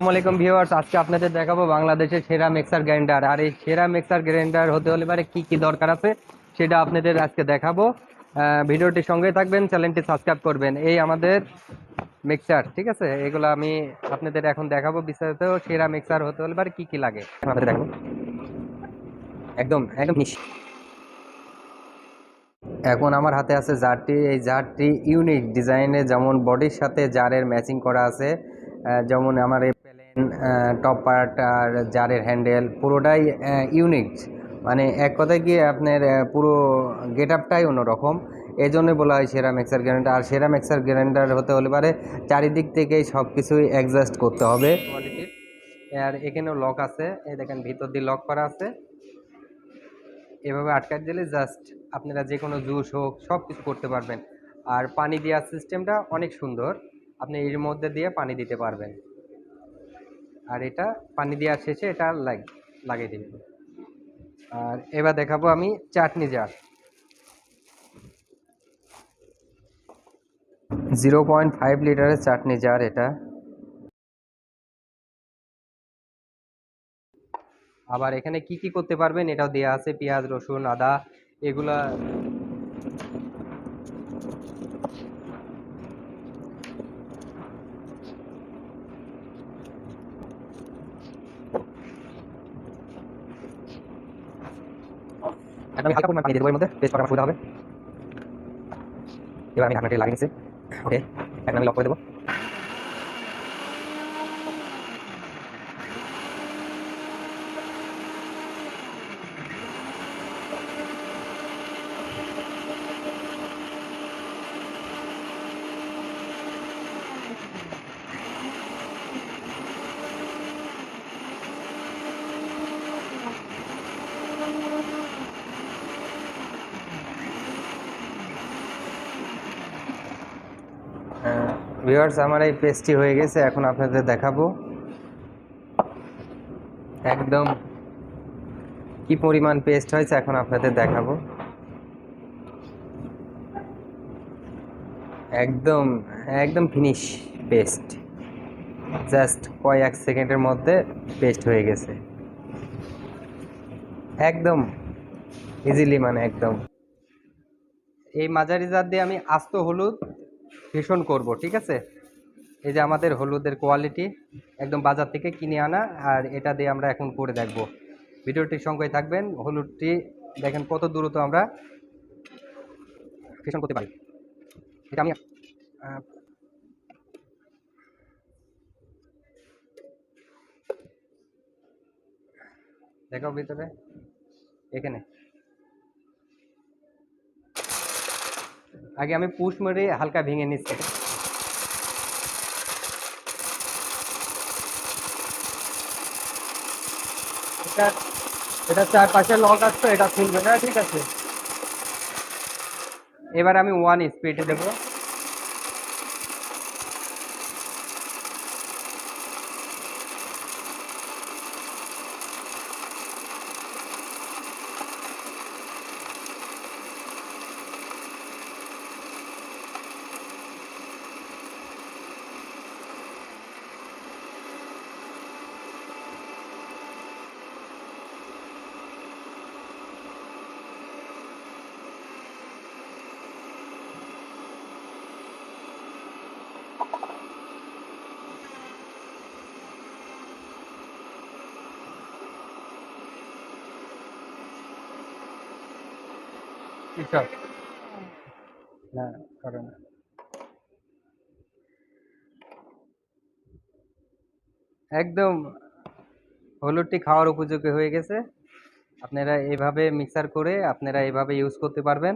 আসসালামু আলাইকুম ভিউয়ার্স, আজকে আপনাদের দেখাবো বাংলাদেশের সেরা মিক্সার গ্রাইন্ডার। আর এই সেরা মিক্সার গ্রাইন্ডার হতে হলে পারে কি কি দরকার আছে, সেটা আপনাদের আজকে দেখাবো। ভিডিওটির সঙ্গে থাকবেন, চ্যানেলটি সাবস্ক্রাইব করবেন। এই আমাদের মিক্সার, ঠিক আছে? এগুলো আমি আপনাদের এখন দেখাবো বিস্তারিত। সেরা মিক্সার হতে হলে পারে কি কি লাগে একদম একদম এখন আমার হাতে আছে জারটি। এই জারটি ইউনিক ডিজাইনে যেমন বডির সাথে জারের ম্যাচিং করা আছে যেমন আমার এই টপ পার্ট আর জারের হ্যান্ডেল পুরোটাই ইউনিক মানে এক কথায় গিয়ে আপনার পুরো গেট আপটাই অন্যরকম। এই জন্যই বলা হয় সেরা মিক্সার গ্রাইন্ডার আর সেরা মিক্সার গ্রাইন্ডার হতে হলে পারে চারিদিক থেকেই সব কিছুই অ্যাডজাস্ট করতে হবে। কোয়ালিটির আর এখানেও লক আছে। এই দেখেন, ভিতর দিয়ে লক করা আছে। এভাবে আটকায় দিলে জাস্ট আপনারা যে কোনো জুস হোক সব কিছু করতে পারবেন। আর পানি দেওয়ার সিস্টেমটা অনেক সুন্দর। আপনি এর মধ্যে দিয়ে পানি দিতে পারবেন। আর এটা পানি দেওয়ার শেষে এটা লাগ, লাগিয়ে দিবেন আর এবার দেখাবো আমি chutney jar. Zero point five লিটারের চাটনি জার এটা। আবার এখানে কি কি করতে পারবেন এটাও দেওয়া আছে, পেঁয়াজ, রসুন, আদা, এগুলা একটা আমি হালকা পরিমাণ পানি দেবো এর মধ্যে সুবিধা হবে। এবার আমি ঢাকনাটি লাগিয়ে নিচ্ছি। ওকে এখন আমি লক করে দেবো। ভিউয়ার্স আমার এই পেস্টটি হয়ে গেছে, এখন আপনাদের দেখাবো। একদম কি পরিমাণ পেস্ট হয়েছে, এখন আপনাদের দেখাবো। একদম একদম ফিনিশ পেস্ট জাস্ট কয়েক সেকেন্ডের মধ্যে পেস্ট হয়ে গেছে। একদম ইজিলি মানে একদম। এই মাঝারি জাত দিয়ে আমি আস্ত হলুদ ভীষণ করব, ঠিক আছে? এই যে আমাদের হলুদের কোয়ালিটি একদম বাজার থেকে কিনে আনা, আর এটা দিয়ে আমরা এখন করে দেখব। ভিডিওটির সঙ্গে থাকবেন, হলুদটি দেখেন কত দ্রুত আমরা ভীষণ করতে পারি। এটা আমি দেখো ভিতরে। এখানে। আগে আমি পুশ মেরে হালকা ভেঙে নিচ্ছি। এটা এটা চারপাশে লক আসতো এটা খুলবে না, ঠিক আছে? এবার আমি ওয়ান স্পিডে দেবো। কিসব হ্যাঁ কারণ একদম হলুদটি খাওয়ার উপযোগী হয়ে গেছে। আপনারা এভাবে মিক্সার করে আপনারা এভাবে ইউজ করতে পারবেন।